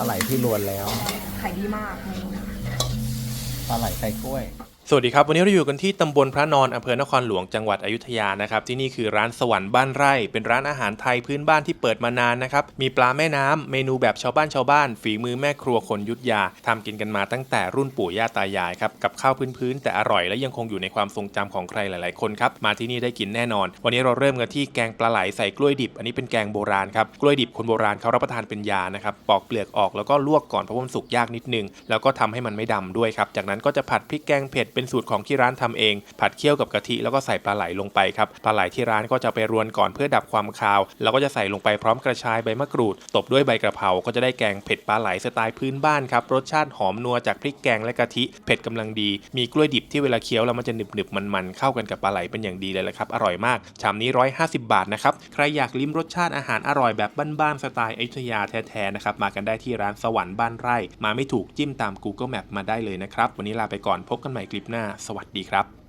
าไหลที่รวนแล้ว ขายดีมากเมนูนี้ ปลาไหลใส่กล้วย สวัสดีครับ วันนี้เราอยู่กันที่ตำบลพระนอนอำเภอนครหลวงจังหวัดอยุธยานะครับที่นี่คือร้านสวรรค์บ้านไร่ เป็นร้านอาหารไทยพื้นบ้านที่เปิดมานานนะครับมีปลาแม่น้ำเมนูแบบชาวบ้านชาวบ้าน ฝีมือแม่ครัวคนยุทธยาทำกินกันมาตั้งแต่รุ่นปู่ย่าตายายครับกับข้าวพื้นๆแต่อร่อยและยังคงอยู่ในความทรงจำของใครหลายๆคนครับมาที่นี่ได้กินแน่นอน วันนี้เราเริ่มกันที่แกงปลาไหลใส่กล้วยดิบ อันนี้เป็นแกงโบราณครับกล้วยดิบคนโบราณเขารับประทานเป็นยานะครับปอกเปลือกออกแล้วก็ลวกก่อนเพราะว่ามันสุกยากนิดนึงแล้วก็ทำให้มันไม่ดำด้วยครับจากนั้นก็จะผัดพริกแกงเผ็ดเป็นสูตรของที่ร้านทำเอง ผัดเคี่ยวกับกะทิแล้วก็ใส่ปลาไหลลงไปครับปลาไหลที่ร้านก็จะไปรวนก่อนเพื่อดับความคาว แล้วก็จะใส่ลงไปพร้อมกระชายใบมะกรูด ตบด้วยใบกระเพราก็จะได้แกงเผ็ดปลาไหลสไตล์พื้นบ้านครับรสชาติหอมนัวจากพริกแกงและกะทิเผ็ดกำลังดี มีกล้วยดิบที่เวลาเคี้ยวแล้วมันจะหนึบหนึบๆมันๆเข้ากันกับปลาไหลเป็นอย่างดีเลยละครับอร่อยมากชามนี้ 150 บาทนะครับใครอยากลิ้มรสชาติอาหารอร่อยแบบบ้านๆสไตล์อยุธยาแท้ๆนะครับมากันได้ที่ร้านสวรรค์บ้านไร่ มาไม่ถูกจิ้มตาม Google Map มาได้เลยนะครับวันนี้ลาไปก่อนพบกันใหม่คลิปหน้า สวัสดีครับ